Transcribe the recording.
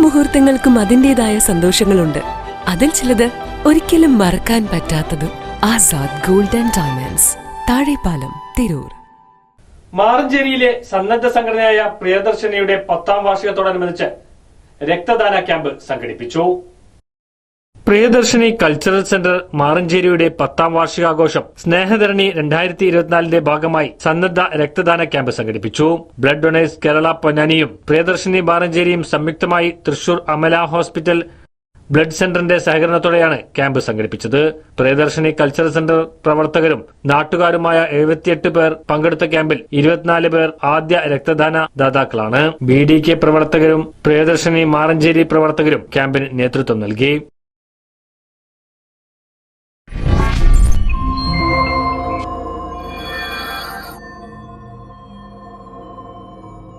മുഹൂർത്തങ്ങൾക്കും അതിന്റെതായ സന്തോഷങ്ങളുണ്ട്. അതിൽ ചിലത് ഒരിക്കലും മറക്കാൻ പറ്റാത്തതും ആസാദ് ഗോൾഡൻ ഡയമണ്ട്സ് താഴെപ്പാലം തിരൂർ. മാറഞ്ചേരിയിലെ സന്നദ്ധ സംഘടനയായ പ്രിയദർശനിയുടെ പത്താം വാർഷികത്തോടനുബന്ധിച്ച് രക്തദാന ക്യാമ്പ് സംഘടിപ്പിച്ചു. പ്രിയദർശിനി കൾച്ചറൽ സെന്റർ മാറഞ്ചേരിയുടെ പത്താം വാർഷികാഘോഷം സ്നേഹധരണി രണ്ടായിരത്തി ഇരുപത്തിനാലിന്റെ ഭാഗമായി സന്നദ്ധ രക്തദാന ക്യാമ്പ് സംഘടിപ്പിച്ചു. ബ്ലഡ് ഡൊണേഴ്സ് കേരള പൊന്നാനിയും പ്രിയദർശിനി മാറഞ്ചേരിയും സംയുക്തമായി തൃശൂർ അമല ഹോസ്പിറ്റൽ ബ്ലഡ് സെന്ററിന്റെ സഹകരണത്തോടെയാണ് ക്യാമ്പ് സംഘടിപ്പിച്ചത്. പ്രിയദർശിനി കൾച്ചറൽ സെന്റർ പ്രവർത്തകരും നാട്ടുകാരുമായ എഴുപത്തിയെട്ട് പേർ പങ്കെടുത്ത ക്യാമ്പിൽ ഇരുപത്തിനാല് പേർ ആദ്യ രക്തദാന ദാതാക്കളാണ്. ബി ഡി കെ പ്രവർത്തകരും പ്രിയദർശിനി മാറഞ്ചേരി പ്രവർത്തകരും ക്യാമ്പിന് നേതൃത്വം നൽകി.